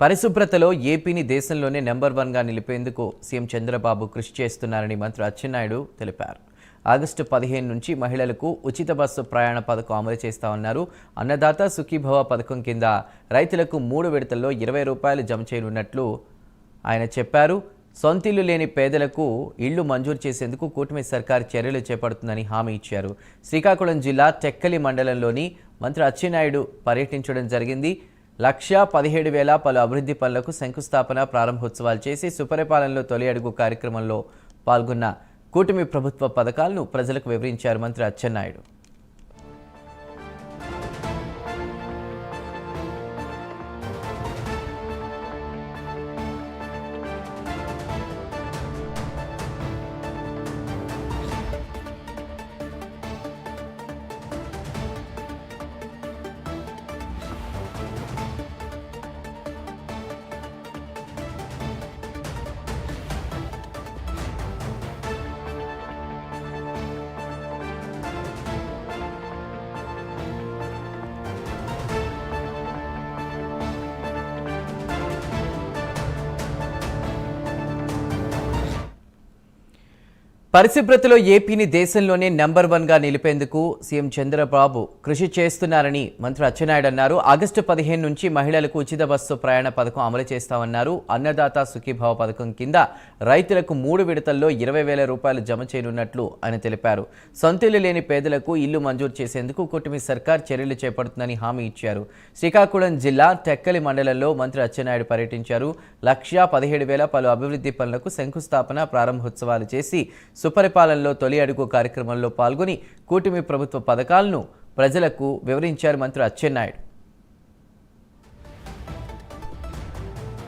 పరిశుభ్రతలో ఏపీని దేశంలోనే నెంబర్ వన్గా నిలిపేందుకు సీఎం చంద్రబాబు కృషి చేస్తున్నారని మంత్రి అచ్చెన్నాయుడు తెలిపారు. ఆగస్టు పదిహేను నుంచి మహిళలకు ఉచిత బస్సు ప్రయాణ పథకం అమలు చేస్తామన్నారు. అన్నదాత సుఖీభవ పథకం కింద రైతులకు మూడు విడతల్లో ఇరవై రూపాయలు జమ చేయనున్నట్లు ఆయన చెప్పారు. సొంతిల్లు లేని పేదలకు ఇళ్ళు మంజూరు చేసేందుకు కూటమి సర్కార్ చర్యలు చేపడుతుందని హామీ ఇచ్చారు. శ్రీకాకుళం జిల్లా టెక్కలి మండలంలోని మంత్రి అచ్చెన్నాయుడు పర్యటించడం జరిగింది. లక్ష పదిహేడు వేల పలు అభివృద్ధి పనులకు శంకుస్థాపన ప్రారంభోత్సవాలు చేసి సుపరిపాలనలో తొలి అడుగు కార్యక్రమంలో పాల్గొన్న కూటమి ప్రభుత్వ పథకాలను ప్రజలకు వివరించారు మంత్రి అచ్చెన్నాయుడు. పరిశుభ్రతలో ఏపీని దేశంలోనే నెంబర్ వన్గా నిలిపేందుకు సీఎం చంద్రబాబు కృషి చేస్తున్నారని మంత్రి అచ్చెన్నాయుడు అన్నారు. ఆగస్టు పదిహేను నుంచి మహిళలకు ఉచిత బస్సు ప్రయాణ పథకం అమలు చేస్తామన్నారు. అన్నదాత సుఖీభావ పథకం కింద రైతులకు మూడు విడతల్లో ఇరవై వేల రూపాయలు జమ చేయనున్నట్లు ఆయన తెలిపారు. సొంతిల్లు లేని పేదలకు ఇల్లు మంజూరు చేసేందుకు కూటమి సర్కార్ చర్యలు చేపడుతుందని హామీ ఇచ్చారు. శ్రీకాకుళం జిల్లా టెక్కలి మండలంలో మంత్రి అచ్చెన్నాయుడు పర్యటించారు. లక్ష పదిహేడు వేల పలు అభివృద్ధి పనులకు శంకుస్థాపన ప్రారంభోత్సవాలు చేసి సుపరిపాలనలో తొలి అడుగు కార్యక్రమంలో పాల్గొని కూటమి ప్రభుత్వ పథకాలను ప్రజలకు వివరించారు మంత్రి అచ్చెన్నాయుడు.